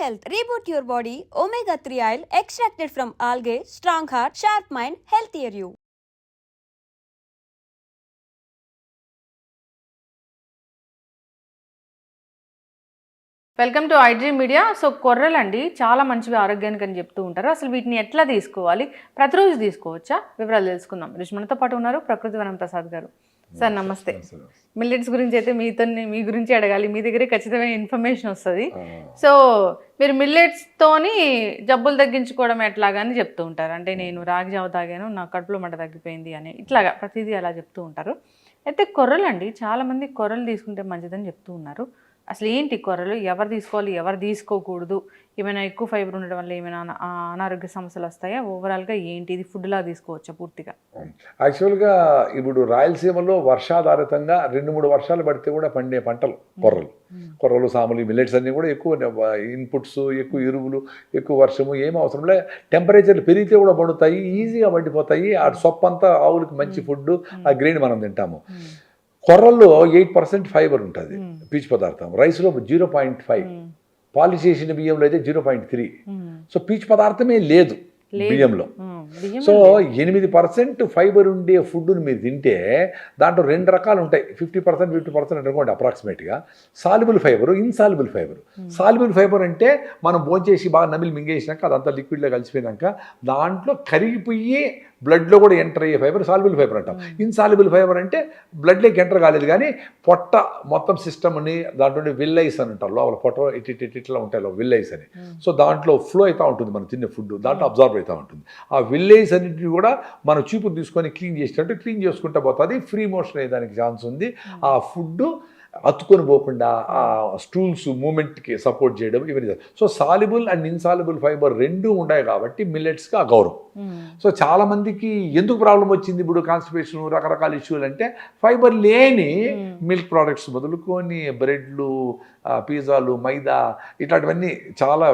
health. Your body body. Omega 3 oil extracted from algae. Strong heart, mind health year you welcome to iDream media so కొర్రలండి చాలా మంచివి ఆరోగ్యానికి అని చెప్తూ ఉంటారు అసలు వీటిని ఎట్లా తీసుకోవాలి ప్రతిరోజు తీసుకోవచ్చా వివరాలు తెలుసుకుందాం రుష్మణతో మనతో పాటు ఉన్నారు ప్రకృతి వనం ప్రసాద్ గారు సార్ నమస్తే. మిల్లెట్స్ గురించి అయితే మీతో మీ గురించి అడగాలి. మీ దగ్గరే ఖచ్చితమైన ఇన్ఫర్మేషన్ వస్తుంది. సో మీరు మిల్లెట్స్తోని జబ్బులు తగ్గించుకోవడం ఎట్లాగని చెప్తూ ఉంటారు. అంటే నేను రాగి జావ తాగాను నా కడుపులో మంట తగ్గిపోయింది అని ఇట్లాగా ప్రతిదీ అలా చెప్తూ ఉంటారు. అయితే కొర్రలండి చాలామంది కొర్రలు తీసుకుంటే మంచిదని చెప్తూ ఉన్నారు. అసలు ఏంటి కొర్రలు? ఎవరు తీసుకోవాలి? ఎవరు తీసుకోకూడదు? ఏమైనా ఎక్కువ ఫైబర్ ఉండడం వల్ల ఏమైనా అనారోగ్య సమస్యలు వస్తాయా? ఓవరాల్గా ఏంటి? ఇది ఫుడ్లా తీసుకోవచ్చా పూర్తిగా? యాక్చువల్గా ఇప్పుడు రాయలసీమలో వర్షాధారితంగా రెండు మూడు వర్షాలు పడితే కూడా పండే పంటలు కొర్రలు. కొర్రలు సాములు మిల్లెట్స్ అన్నీ కూడా ఎక్కువ ఇన్పుట్స్ ఎక్కువ ఎరువులు ఎక్కువ వర్షము ఏం అవసరం లే. టెంపరేచర్లు పెరిగితే కూడా పండుతాయి ఈజీగా పండిపోతాయి. ఆ సొప్పు అంతా ఆవులకి మంచి ఫుడ్ ఆ గ్రెయిన్ మనం తింటాము. కొర్రల్లో ఎయిట్ పర్సెంట్ ఫైబర్ ఉంటుంది పీచు పదార్థం. రైస్లో జీరో పాయింట్ ఫైవ్. పాలిష్ చేసిన బియ్యంలో అయితే జీరో పాయింట్ త్రీ. సో పీచు పదార్థమే లేదు బియ్యంలో. సో ఎనిమిది పర్సెంట్ ఫైబర్ ఉండే ఫుడ్ని మీరు తింటే దాంట్లో రెండు రకాలు ఉంటాయి. ఫిఫ్టీ పర్సెంట్ ఫిఫ్టీ పర్సెంట్ అనుకోండి అప్రాక్సిమేట్గా. Soluble fibre insoluble fibre. Soluble fibre అంటే మనం భోంచేసి బాగా నమిలి మింగేసినాక అదంతా లిక్విడ్లో కలిసిపోయినాక దాంట్లో కరిగిపోయి బ్లడ్లో కూడా ఎంటర్ అయ్యే ఫైబర్ సాల్యుబుల్ ఫైబర్ అంటాం. ఇన్సాల్యుబుల్ ఫైబర్ అంటే బ్లడ్లోకి ఎంటర్ కాలేదు కానీ పొట్ట మొత్తం సిస్టమ్ని దాంట్లో విల్లైస్ అని అంటారు. లోపల పొట్ట ఇటు ఇటు ఇటు ఇట్లా ఉంటాయి విల్లైస్ అని. సో దాంట్లో ఫ్లో అవుతూ ఉంటుంది మనం తినే ఫుడ్ దాంట్లో అబ్జర్వ్ అవుతూ ఉంటుంది. ఆ విల్లేజ్ అన్నింటిని కూడా మనం చూపు తీసుకొని క్లీన్ చేసినట్టు క్లీన్ చేసుకుంటూ పోతుంది. ఫ్రీ మోషన్ అయ్యేదానికి ఛాన్స్ ఉంది. ఆ ఫుడ్ అతుకొని పోకుండా ఆ స్టూల్స్ మూమెంట్కి సపోర్ట్ చేయడం ఇవన్నీ. So soluble and insoluble fibre రెండు ఉన్నాయి కాబట్టి మిల్లెట్స్కి ఆ గౌరవం. సో చాలా మందికి ఎందుకు ప్రాబ్లం వచ్చింది ఇప్పుడు కాన్స్టిపేషన్ రకరకాల ఇష్యూలు అంటే ఫైబర్ లేని మిల్క్ ప్రోడక్ట్స్ మొదలుకొని బ్రెడ్లు పిజ్జాలు మైదా ఇట్లాంటివన్నీ చాలా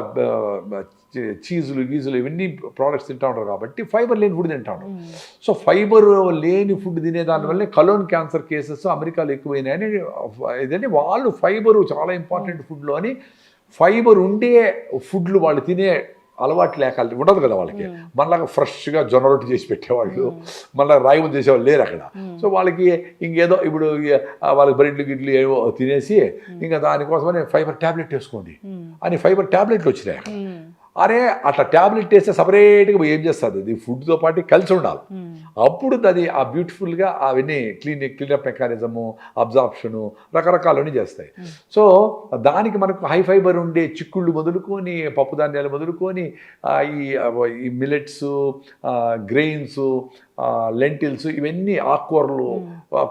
చీజులు గీజులు ఇవన్నీ ప్రోడక్ట్స్ తింటూ ఉంటారు కాబట్టి ఫైబర్ లేని ఫుడ్ తింటా ఉంటారు. సో ఫైబర్ లేని ఫుడ్ తినే దానివల్ల కలోన్ క్యాన్సర్ కేసెస్ అమెరికాలో ఎక్కువైనాయని ఇదంటే వాళ్ళు ఫైబరు చాలా ఇంపార్టెంట్ ఫుడ్లో అని ఫైబర్ ఉండే ఫుడ్లు వాళ్ళు తినే అలవాటు లేక ఉండదు కదా వాళ్ళకి. మనలాగా ఫ్రెష్గా జొన్న రొట్టి చేసి పెట్టేవాళ్ళు మళ్ళీ రాగి చేసేవాళ్ళు లేరు అక్కడ. సో వాళ్ళకి ఇంకేదో ఇప్పుడు వాళ్ళకి బ్రెడ్లు గిడ్లు ఏవో తినేసి ఇంకా దానికోసమని ఫైబర్ ట్యాబ్లెట్ వేసుకోండి. అని ఫైబర్ ట్యాబ్లెట్లు వచ్చినాయి అక్కడ. అరే అట్లా ట్యాబ్లెట్ వేస్తే సపరేట్గా ఏం చేస్తుంది? అది ఫుడ్తో పాటు కలిసి ఉండాలి. అప్పుడు అది ఆ బ్యూటిఫుల్గా అవన్నీ క్లీన్ క్లీనప్ మెకానిజము అబ్జార్ప్షను రకరకాలన్నీ చేస్తాయి. సో దానికి మనకు హై ఫైబర్ ఉండే చిక్కుళ్ళు మొదలుకొని పప్పు ధాన్యాలు మొదలుకొని ఈ మిలెట్స్ గ్రెయిన్స్ లెంటిల్స్ ఇవన్నీ ఆకుకూరలు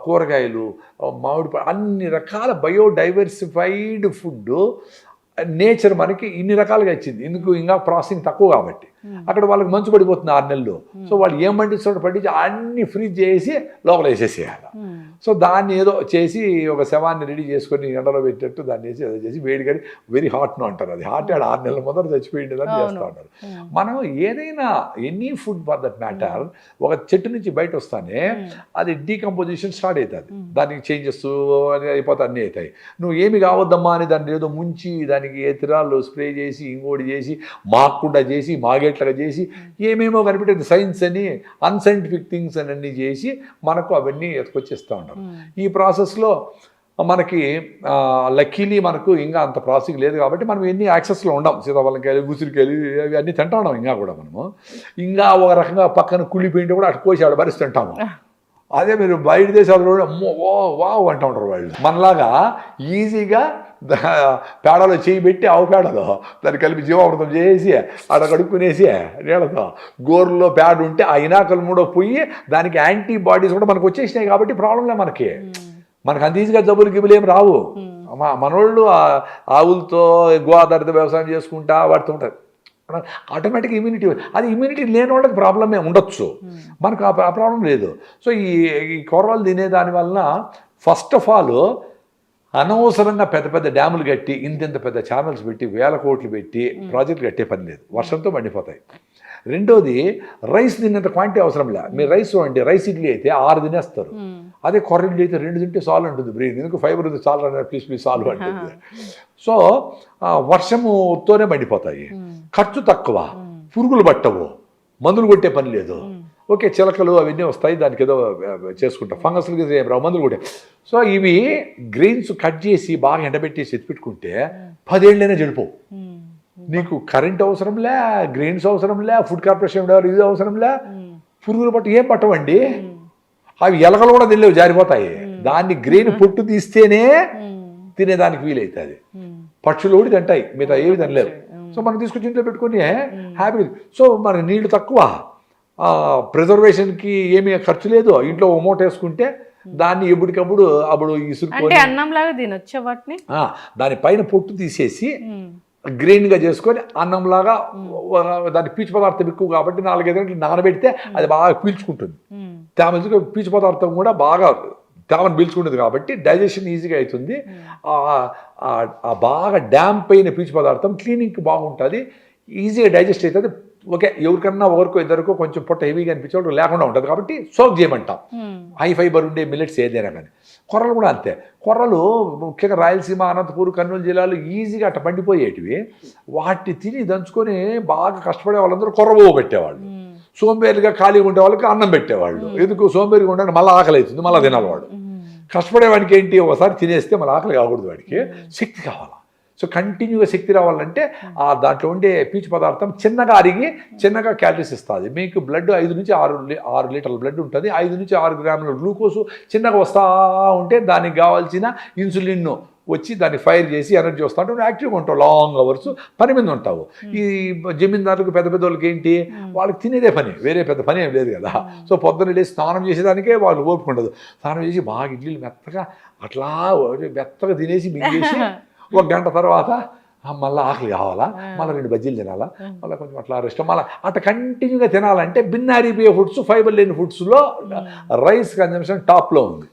కూరగాయలు మామిడి అన్ని రకాల బయోడైవర్సిఫైడ్ ఫుడ్ నేచర్ మనకి ఇన్ని రకాలుగా ఇచ్చింది. ఎందుకు? ఇంకా ప్రాసెసింగ్ తక్కువ కాబట్టి. అక్కడ వాళ్ళకి మంచు పడిపోతుంది ఆరు నెలలు. సో వాళ్ళు ఏం పండిస్తాడో పండించి అన్ని ఫ్రీజ్ చేసి లోపల వేసేసేయాలి. ఉమ్, సో దాన్ని ఏదో చేసి ఒక శవాన్ని రెడీ చేసుకొని ఎండలో పెట్టేట్టు దాన్ని వేసి ఏదో చేసి వేడి కానీ వెరీ హాట్ను అంటారు అది. హాట్ ఆడ ఆరు నెలల మొదలు చచ్చిపోయింది అని చేస్తూ ఉంటారు మనం ఏదైనా any food for that matter ఒక చెట్టు నుంచి బయట వస్తానే అది డీకంపోజిషన్ స్టార్ట్ అవుతుంది. దానికి చేంజెస్ అని అయిపోతే అన్నీ అవుతాయి. నువ్వు ఏమి కావద్దమ్మా అని దాన్ని ఏదో ముంచి దానికి ఎతిరాళ్ళు స్ప్రే చేసి ఇంకోటి చేసి మాకుండా చేసి మాగేట్లుగా చేసి ఏమేమో కనిపెట్టేది? సైన్స్ అని అన్సైంటిఫిక్ థింగ్స్ అని అన్నీ చేసి మనకు అవన్నీ ఎత్తుకొచ్చేస్తూ ఉంటారు ఈ ప్రాసెస్లో మనకి లక్కీలీ మనకు ఇంకా అంత ప్రాసెసింగ్ లేదు కాబట్టి మనం ఎన్ని యాక్సెస్లో ఉండం. సీతాఫలంకాయలు ఉసిరికాయలు ఇవి అన్నీ తింటా ఉన్నాం ఇంకా కూడా మనము. ఇంకా ఒక రకంగా పక్కన కుళ్ళిపోయింటే కూడా అటు కోసి ఆడ తింటాము అదే మీరు బయట దేశాల్లో అమ్మో ఓ వావ్ అంటూ ఉంటారు వాళ్ళు. మనలాగా ఈజీగా పేడలో చేయి పెట్టి ఆవు పేడలో. దాన్ని కలిపి జీవామృతం చేసి ఆడ కడుక్కునేసి నీళ్ళతో గోరులో పేడ ఉంటే ఆ ఇనాకలు మూడో పోయి దానికి యాంటీబాడీస్ కూడా మనకు వచ్చేసినాయి కాబట్టి ప్రాబ్లంలే మనకి. మనకు అంత ఈజీగా జబ్బులు గిబ్బులు ఏం రావు. మా మనోళ్ళు ఆవులతో గో ఆధారిత వ్యవసాయం చేసుకుంటా వాడుతూ ఉంటారు. ఆటోమేటిక్ ఇమ్యూనిటీ అది ఇమ్యూనిటీ లేని వాళ్ళకి ప్రాబ్లమే ఉండొచ్చు. మనకు ఆ ప్రాబ్లం లేదు. సో ఈ ఈ కూరలు తినే దాని వలన ఫస్ట్ ఆఫ్ ఆల్ అనవసరంగా పెద్ద పెద్ద డ్యాములు కట్టి ఇంతెంత పెద్ద ఛానల్స్ పెట్టి వేల కోట్లు పెట్టి ప్రాజెక్టులు కట్టే పని లేదు. వర్షంతో మండిపోతాయి. రెండోది రైస్ తిన్నంత క్వాంటిటీ అవసరం లే. మీరు రైస్ చూడండి రైస్ ఇడ్లీ అయితే ఆరు తినేస్తారు. అదే కొర్రెలు అయితే రెండు తింటే సాల్వ్ ఉంటుంది బ్రెయిన్ ఎందుకు ఫైబర్ ఉంది? చాలా ప్లీజ్ ప్లీజ్ సాల్వ్ అంటుంది. సో వర్షముతోనే మండిపోతాయి. ఖర్చు తక్కువ. పురుగులు పట్టవు. మందులు కొట్టే పని లేదు. ఓకే చిలకలు అవన్నీ వస్తాయి దానికి ఏదో చేసుకుంటాం. ఫంగస్లకి ఏం రావు మందులు కొట్టే సో ఇవి గ్రెయిన్స్ కట్ చేసి బాగా ఎండబెట్టేసి ఎత్తిపెట్టుకుంటే పదేళ్ళైనా చెడిపోవు నీకు కరెంట్ అవసరంలే గ్రెయిన్స్ అవసరంలే ఫుడ్ కార్పొరేషన్ ఇది అవసరంలే పురుగులు పట్టు ఏం పట్టవండి? అవి ఎలకలు కూడా తినలేవు జారిపోతాయి. దాన్ని గ్రెయిన్ పొట్టు తీస్తేనే తినేదానికి వీలవుతుంది పక్షులు కూడా తింటాయి మిగతా ఏవి తినలేవు. సో మనం తీసుకొచ్చి ఇంట్లో పెట్టుకొని హ్యాపీ. సో మనకి నీళ్ళు తక్కువ. ప్రిజర్వేషన్కి ఏమీ ఖర్చు లేదు. ఇంట్లో ఓ మూట వేసుకుంటే దాన్ని ఎప్పటికప్పుడు అప్పుడు ఇసురుకొని అన్నం లాగా తినొచ్చా వాటిని? దాని పైన పొట్టు తీసేసి. గ్రెయిన్గా చేసుకొని అన్నంలాగా దాని పీచు పదార్థం ఎక్కువ కాబట్టి నాలుగైదు గంటలు నానబెడితే అది బాగా పీల్చుకుంటుంది. తేమ పీచు పదార్థం కూడా బాగా తేమను పీల్చుకుంటుంది కాబట్టి డైజెషన్ ఈజీగా అవుతుంది. బాగా డ్యాంప్ అయిన పీచు పదార్థం క్లీనింగ్కి బాగుంటుంది. ఈజీగా డైజెస్ట్ అవుతుంది. ఓకే ఎవరికన్నా ఒకరికో ఇద్దరికో కొంచెం పొట్ట హెవీగా అనిపించేవాడు లేకుండా ఉంటుంది కాబట్టి సోక్ చేయమంటాం. హై ఫైబర్ ఉండే మిల్లెట్స్ ఏదైనా కానీ. కొర్రలు కూడా అంతే. కొర్రలు ముఖ్యంగా రాయలసీమ అనంతపూర్ కర్నూలు జిల్లాలో ఈజీగా అట్ట పండిపోయేటివి. వాటిని తిని దంచుకొని బాగా కష్టపడే వాళ్ళందరూ కొర్ర పెట్టేవాళ్ళు. ఉమ్. సోంబేరిగా ఖాళీగా ఉండే వాళ్ళకి అన్నం పెట్టేవాళ్ళు. ఎందుకు? సోంబేరిగా ఉండడానికి మళ్ళీ ఆకలి అవుతుంది మళ్ళీ తినాలి వాడు. కష్టపడేవాడికి ఏంటి? ఒకసారి తినేస్తే మళ్ళీ ఆకలి కాకూడదు వాడికి. శక్తి కావాలా? సో కంటిన్యూగా శక్తి రావాలంటే ఆ దాంట్లో ఉండే పీచు పదార్థం చిన్నగా అరిగి చిన్నగా క్యాలరీస్ ఇస్తుంది. మీకు బ్లడ్ ఐదు నుంచి ఆరు ఆరు లీటర్ల బ్లడ్ ఉంటుంది. ఐదు నుంచి ఆరు గ్రాముల గ్లూకోజ్ చిన్నగా వస్తూ ఉంటే దానికి కావాల్సిన ఇన్సులిన్ వచ్చి దాన్ని ఫైర్ చేసి ఎనర్జీ వస్తూ ఉంటే నువ్వు యాక్టివ్గా ఉంటావు లాంగ్ అవర్స్ పని మీద ఉంటావు. ఈ జమీందారులకు పెద్ద పెద్ద వాళ్ళకి ఏంటి? వాళ్ళకి తినేదే పని. వేరే పెద్ద పని ఏం లేదు కదా. సో పొద్దున్న లేచి స్నానం చేసేదానికే వాళ్ళు ఓపిక ఉండదు. స్నానం చేసి బాగా ఇడ్లీలు మెత్తగా అట్లా మెత్తగా తినేసి మింగేసి ఒక గంట తర్వాత "ఆ, మళ్ళా ఆకలి కావాలా? మళ్ళీ రెండు బజ్జీలు తినాలా? మళ్ళీ కొంచెం అట్లా రెస్ట్ మళ్ళీ అట్లా కంటిన్యూగా తినాలంటే బిన్నారిపోయే ఫుడ్స్ ఫైబర్ లేని ఫుడ్స్లో రైస్ కన్జంప్షన్ టాప్లో ఉంది.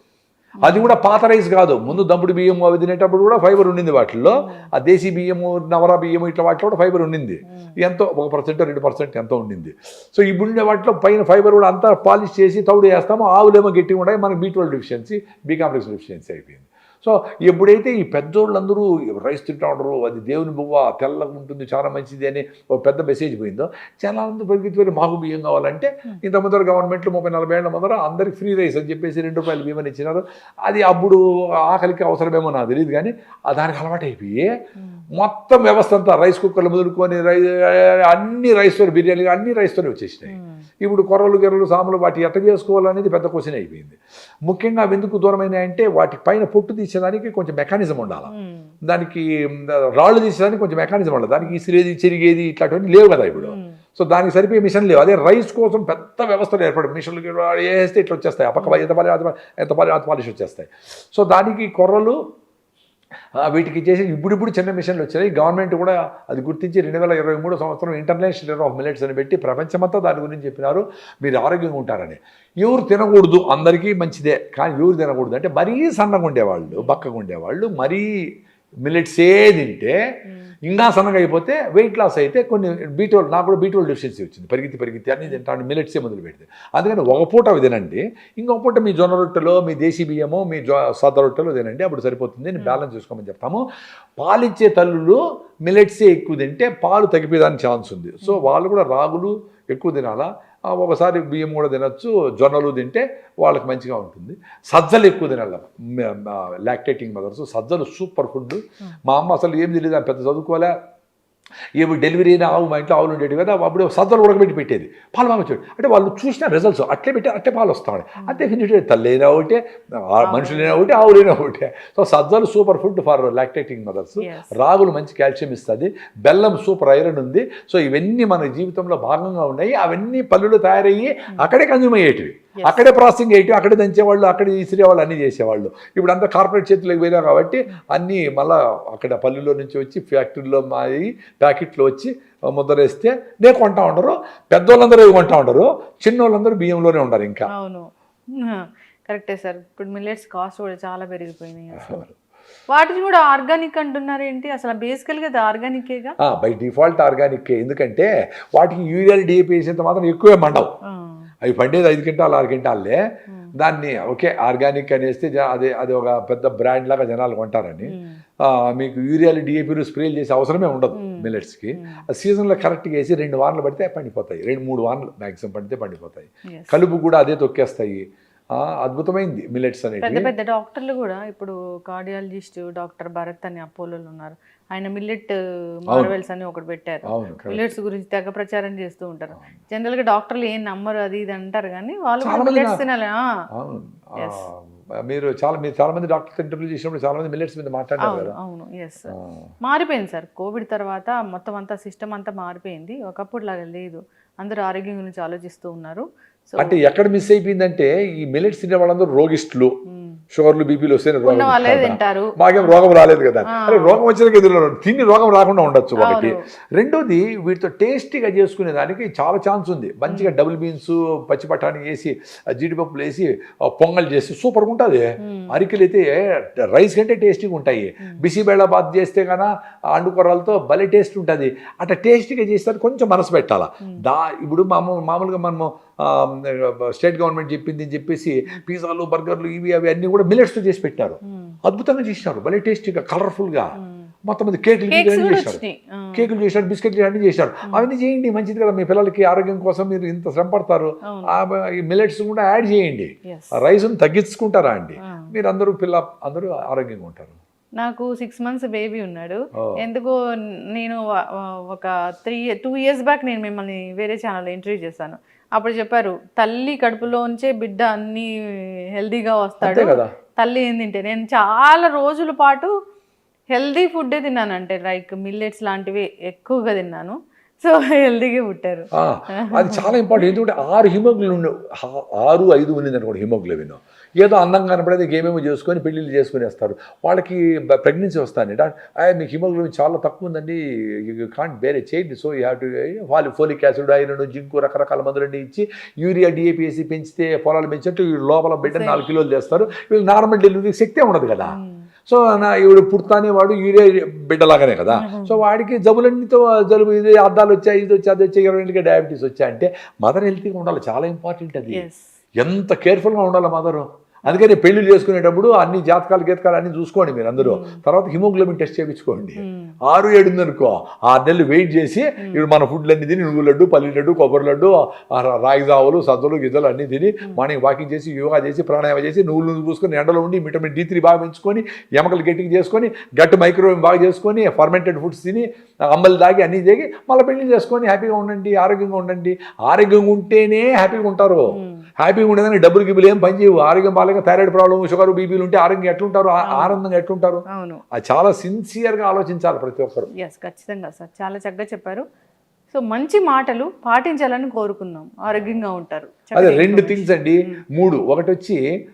అది కూడా పాత రైస్ కాదు. ముందు దంపుడు బియ్యం అవి తినేటప్పుడు కూడా ఫైబర్ ఉండింది వాటిల్లో. ఆ. దేశీ బియ్యము నవరా బియ్యము ఇట్లా వాటిలో కూడా ఫైబర్ ఉండింది. ఎంతో ఒక పర్సెంట్ రెండు పర్సెంట్ ఎంతో ఉండింది. సో ఇప్పుడు ఉండే వాటిలో పైన ఫైబర్ కూడా అంతా పాలిష్ చేసి తౌడు వేస్తామో. ఆవులేమో గట్టిగా ఉన్నాయి మనకి B twelve deficiency B complex deficiency అయిపోయింది. సో ఎప్పుడైతే ఈ పెద్దోళ్ళందరూ రైస్ తింటా ఉండరు అది దేవుని బువ్వ తెల్లగా ఉంటుంది చాలా మంచిది అని ఒక పెద్ద మెసేజ్ పోయిందో చాలా మంది పరిగెత్తి మాకు బియ్యం కావాలంటే ఇంత ముందర గవర్నమెంట్లు ముప్పై నలభై ఏళ్ళ ముందర అందరికి ఫ్రీ రైస్ అని చెప్పేసి రెండు రూపాయలు బియ్యం ఇచ్చినారు. అది అప్పుడు ఆకలికి అవసరమేమో నాకు తెలియదు కానీ ఆ దానికి అలవాటు అయిపోయి మొత్తం వ్యవస్థ అంతా రైస్ కుక్కర్లు మొదలుకొని రై అన్ని రైస్తో బిర్యానీలు అన్ని రైస్తోనే వచ్చేసినాయి. ఇప్పుడు కొర్రలు గెర్రలు సాములు వాటి ఎట్ట చేసుకోవాలనేది పెద్ద క్వశ్చన్ అయిపోయింది. ముఖ్యంగా అవి ఎందుకు దూరమైనాయి అంటే వాటి పైన పొట్టు తీసేదానికి కొంచెం మెకానిజం ఉండాలి. దానికి రాళ్ళు తీసేదానికి కొంచెం మెకానిజం ఉండాలి. దానికి ఇసిరేది చెరిగేది ఇట్లాంటివన్నీ లేవు కదా ఇప్పుడు. సో దానికి సరిపోయే మిషన్ లేవు. అదే రైస్ కోసం పెద్ద వ్యవస్థలు ఏర్పడి మిషన్లు వేస్తే ఇట్లా వచ్చేస్తాయి. ఆ పక్క ఎంత పాలి ఎంత పాలి అంత పాలిష్ వచ్చేస్తాయి. సో దానికి కొర్రలు వీటికి చేసి ఇప్పుడు ఇప్పుడు చిన్న మిషన్లు వచ్చాయి. గవర్నమెంట్ కూడా అది గుర్తించి రెండు వేల ఇరవై మూడో సంవత్సరం ఇంటర్నేషనల్ ఇయర్ ఆఫ్ మిలెట్స్ అని పెట్టి ప్రపంచమంతా దాని గురించి చెప్పినారు. మీరు ఆరోగ్యంగా ఉంటారని. ఎవరు తినకూడదు అందరికీ మంచిదే కానీ ఎవరు తినకూడదు అంటే మరీ సన్నగా ఉండేవాళ్ళు బక్కగా ఉండేవాళ్ళు మరీ మిల్లెట్సే తింటే ఇంకా సన్నగా అయిపోతే వెయిట్ లాస్ అయితే కొన్ని బీటోల్ నాకు కూడా బీటోల్ డెఫిషియన్సీ వచ్చింది. పరిగెత్తి పరిగెత్తి అన్ని తింటాను మిల్లెట్సే మొదలు పెడితే. అందుకని ఒక పూట అవి తినండి. ఇంకొక పూట మీ జొన్న రొట్టెలో మీ దేశీ బియ్యమో మీ జొ సద్ద రొట్టెలో తినండి. అప్పుడు సరిపోతుంది నేను బ్యాలెన్స్ చేసుకోమని చెప్తాము. పాలిచ్చే తల్లులు మిల్లెట్సే ఎక్కువ తింటే పాలు తగ్గిపోయేదానికి ఛాన్స్ ఉంది. సో వాళ్ళు కూడా రాగులు ఎక్కువ తినాలా? ఒకసారి బియ్యం కూడా తినచ్చు జొన్నలు తింటే వాళ్ళకి మంచిగా ఉంటుంది. సజ్జలు ఎక్కువ తినాలి. లాక్టేటింగ్ మదర్స్ సజ్జలు సూపర్ ఫుడ్. మా అమ్మ అసలు ఏం తెలియదు పెద్ద చదువుకోలే. ఏమి డెలివరీ అయిన ఆవు మా ఇంట్లో ఆవులు ఉండేవి కదా అప్పుడు సజ్జలు ఉడకబెట్టి పెట్టేది. పాలు వచ్చేది అంటే వాళ్ళు చూసిన రిజల్ట్స్ అట్లే పెట్టి అట్లే పాలు వస్తాయి అంతే ఫినిష్ తల్లైనా ఒకటే మనుషులైనా ఒకటే ఆవులైనా ఒకటే. సో సజ్జలు super food for lactating mothers. రాగులు మంచి కాల్షియం ఇస్తుంది. బెల్లం సూపర్ ఐరన్ ఉంది. సో ఇవన్నీ మన జీవితంలో భాగంగా ఉన్నాయి. అవన్నీ పళ్ళులు తయారయ్యి అక్కడే కన్జ్యూమ్ అయ్యేటివి. అక్కడే ప్రాసెసింగ్ అయ్యేటివి అక్కడే దంచేవాళ్ళు అక్కడే ఇసిరేవాళ్ళు అన్నీ చేసేవాళ్ళు. ఇప్పుడు అంతా కార్పొరేట్ చేతులకు పోయినా కాబట్టి అన్నీ మళ్ళా అక్కడ పల్లెల్లో నుంచి వచ్చి ఫ్యాక్టరీలో మారి ప్యాకెట్లో వచ్చి ముద్రేస్తే నేను కొంటా ఉండరు పెద్దోళ్ళందరూ కొంటా ఉండరు చిన్నోళ్ళందరూ బియ్యంలోనే ఉండరు ఇంకా. అవును. కరెక్టే సార్. ఇప్పుడు మిల్లెట్స్ కాస్ట్ కూడా చాలా పెరిగిపోయినాయి వాటిని కూడా ఆర్గానిక్ అంటున్నారు ఏంటి? అసలు బేసికల్గా అది ఆర్గానికేగా బై డిఫాల్ట్ ఆర్గానిక్ ఎందుకంటే వాటికి యూరియల్ డిఏపి వేసేంత మాత్రం ఎక్కువే మండవు. అవి పండేది ఐదు క్వింటాలు ఆరు క్వింటాలే దాన్ని ఓకే ఆర్గానిక్ అనేస్తే అదే అది ఒక పెద్ద బ్రాండ్ లాగా జనాలు కొంటారని. మీకు యూరియాలు డిఏపీలు స్ప్రేలు చేసే అవసరమే ఉండదు మిల్లెట్స్కి. ఆ సీజన్లో కరెక్ట్గా వేసి రెండు వారాలు పడితే పండిపోతాయి. రెండు మూడు వారాలు మ్యాక్సిమం పడితే పండిపోతాయి. కలుపు కూడా అదే తొక్కేస్తాయి. అద్భుతమైంది మిల్లెట్స్ పెద్ద అనేవి పెద్ద డాక్టర్లు కూడా ఇప్పుడు కార్డియాలజిస్ట్ డాక్టర్ భరత్ అని అపోలోలు ఉన్నారు. ఆయన మిల్లెట్ మార్వెల్స్ అని ఒకటి పెట్టారు. మిల్లెట్స్ గురించి తెగ ప్రచారం చేస్తూ ఉంటారు. జనరల్గా డాక్టర్లు ఏం నమ్మరు అది ఇది అంటారు కానీ వాళ్ళు మిల్లెట్స్ తినాలి. మీరు చాలా మీరు చాలా మంది డాక్టర్స్ ఇంటర్వ్యూ చేసినప్పుడు చాలా మంది మిల్లెట్స్ మీద మాట్లాడారు అవును కదా. అవును. ఎస్ మారిపోయింది సార్. కోవిడ్ తర్వాత మొత్తం అంతా సిస్టమ్ అంతా మారిపోయింది. ఒకప్పుడు లాగా లేదు. అందరూ ఆరోగ్యం గురించి ఆలోచిస్తూ ఉన్నారు. అంటే ఎక్కడ మిస్ అయిపోయిందంటే ఈ మిలెట్స్ తినే వాళ్ళందరూ రోగిస్టులు. షుగర్లు బీపీలు వస్తే మాకేం రోగం రాలేదు కదా. అరే రోగం వచ్చినాక ఎదురు తిని రోగం రాకుండా ఉండొచ్చు అవును. రెండోది వీటితో టేస్టీగా చేసుకునే దానికి చాలా ఛాన్స్ ఉంది. మంచిగా డబుల్ బీన్స్ పచ్చి బఠానీ వేసి జీడిపప్పులు వేసి పొంగల్ చేసి సూపర్గా ఉంటుంది. అరికెలు అయితే రైస్ కంటే టేస్టీగా ఉంటాయి. బిసిబేళ బాత్ చేస్తే కన్నా అండుకొర్రలతో భలే టేస్ట్ ఉంటుంది. అట్లా టేస్టీగా చేస్తే కొంచెం మనసు పెట్టాలా. దా ఇప్పుడు మామూలు మామూలుగా మనము స్టేట్ గవర్నమెంట్ చెప్పింది అని చెప్పేసి పిజ్జాలు బర్గర్లు ఇవి అవి అన్నీ కూడా మిల్లెట్స్తో చేసి పెట్టారు. అద్భుతంగా చేసినారు. భలే టేస్టీగా కలర్ఫుల్గా. మొత్తం మంది కేకులు కూడా చేశారు. కేకులు చేశారు బిస్కెట్లు అన్నీ చేశారు. అవన్నీ చేయండి మంచిది కదా. మీ పిల్లలకి ఆరోగ్యం కోసం మీరు ఇంత శ్రమ పడతారు. మిల్లెట్స్ కూడా యాడ్ చేయండి. రైస్ను తగ్గించుకుంటారా అండి. మీరు అందరూ పిల్ల అందరూ ఆరోగ్యంగా ఉంటారు. నాకు సిక్స్ మంత్స్ బేబీ ఉన్నాడు. ఎందుకో నేను ఒక త్రీ టూ ఇయర్స్ బ్యాక్ నేను మిమ్మల్ని వేరే ఛానల్లో ఇంటర్వ్యూ చేశాను. అప్పుడు చెప్పారు తల్లి కడుపులోంచే బిడ్డ అన్ని హెల్దీగా వస్తాడు. తల్లి ఏం తింటే? నేను చాలా రోజుల పాటు హెల్దీ ఫుడ్డే తిన్నాను అంటే లైక్ మిల్లెట్స్ లాంటివి ఎక్కువగా తిన్నాను. సో హెల్దీగా పుట్టారు. అది చాలా ఇంపార్టెంట్. ఎందుకంటే ఆరు హిమోగ్లోబిన్ ఆరు ఐదు ఉన్నది అనుకోండి హిమోగ్లోబిన్. ఏదో అందంగా కనపడేది ఏమేమో చేసుకొని పెళ్ళిళ్ళు చేసుకునేస్తారు. వాళ్ళకి ప్రెగ్నెన్సీ వస్తాను మీకు హిమోగ్లోబిన్ చాలా తక్కువ ఉందండి. యూ కాంట్ బేరే చేయండి. సో యూ హ్యావ్ టు ఫాలి ఫోలిక్ యాసిడ్ ఐరన్ జింకు రకరకాల మందులన్నీ ఇచ్చి యూరియా డిఏపి వేసి పెంచితే పొలాలు పెంచినట్టు లోపల బిడ్డ నాలుగు కిలోలు చేస్తారు వీళ్ళు నార్మల్ డెలివరీ శక్తే ఉండదు కదా. సో నా ఈవిడ పుడతానే వాడు యూరియా బిడ్డలాగానే కదా. సో వాడికి జబ్బులన్నితో జలుబు ఇది అద్దాలు వచ్చాయి ఇది వచ్చి అది వచ్చి ఇరవై రెండుగా డయాబెటీస్ వచ్చాయి అంటే మదర్ హెల్తీగా ఉండాలి. చాలా ఇంపార్టెంట్ అది. ఎంత కేర్ఫుల్గా ఉండాలి మదరు అందుకని పెళ్ళి చేసుకునేటప్పుడు అన్ని జాతకాలు గీతకాలు అన్ని చూసుకోండి మీరు అందరూ. తర్వాత హిమోగ్లోబిన్ టెస్ట్ చేయించుకోండి. ఆరు ఏడు ఉందనుకో ఆరు నెలలు వెయిట్ చేసి ఇప్పుడు మన ఫుడ్లు అన్ని తిని నువ్వు లడ్డు పల్లి లడ్డు కొబ్బరి లడ్డు ఆ రా- రాగి జావులు సజ్జలు గిజ్జలు అన్ని తిని మార్నింగ్ వాకింగ్ చేసి యోగా చేసి ప్రాణాయామం చేసి నువ్వులు నువ్వు పూసుకొని ఎండలో ఉండి విటమిన్ డి త్రీ బాగా పెంచుకొని ఎముకలు గట్టిగా చేసుకొని గట్టు మైక్రోవేవ్ బాగా చేసుకొని ఫర్మెంటెడ్ ఫుడ్స్ తిని అమ్మలు దాగి అన్నీ దిగి మళ్ళీ పెళ్ళి చేసుకొని హ్యాపీగా ఉండండి ఆరోగ్యంగా ఉండండి. ఆరోగ్యంగా ఉంటేనే హ్యాపీగా ఉంటారు. హ్యాపీగా ఉండేదానికి డబ్బులు గిబ్బులు ఏం పని చేయవు. ఆరోగ్యం బాగా థైరాయిడ్ ప్రాబ్లం షుగర్ బీపీలు ఉంటే ఆరోగ్యం ఎట్లుంటారు? ఆనందంగా ఎట్లుంటారు? అవును. అది చాలా సిన్సియర్గా ఆలోచించాలి ప్రతి ఒక్కరు. ఎస్ ఖచ్చితంగా సార్. చాలా చక్కగా చెప్పారు. సో మంచి మాటలు పాటించాలని కోరుకుందాం. ఆరోగ్యంగా ఉంటారు. అదే రెండు. థింగ్స్ అండి. మూడు. ఒకటి వచ్చి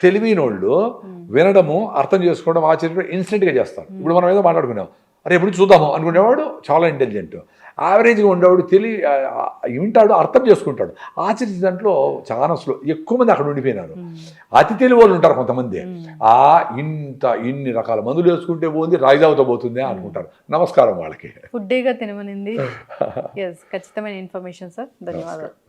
తెలివైనోళ్ళు వినడము అర్థం చేసుకోవడం ఆచరించడం ఇన్స్టెంట్గా చేస్తారు. ఇప్పుడు మనం ఏదో మాట్లాడుకున్నాం. అరే ఎప్పుడు చూద్దాము అనుకునేవాడు చాలా ఇంటెలిజెంట్ యావరేజ్గా ఉండేవాడు తెలి ఆ, ఆ, వింటాడు అర్థం చేసుకుంటాడు. ఆచరించే దాంట్లో చాలా స్లో ఎక్కువ మంది అక్కడ ఉండిపోయినారు. అతి తెలివి వాళ్ళు ఉంటారు కొంతమంది. ఆ ఇంత ఇన్ని రకాల మందులు వేసుకుంటే పోతుంది రాయిదావుతో పోతుంది అనుకుంటారు. నమస్కారం వాళ్ళకి. ఫుడ్డేగా తినమనింది. ఖచ్చితమైన ఇన్ఫర్మేషన్ సార్ ధన్యవాదాలు.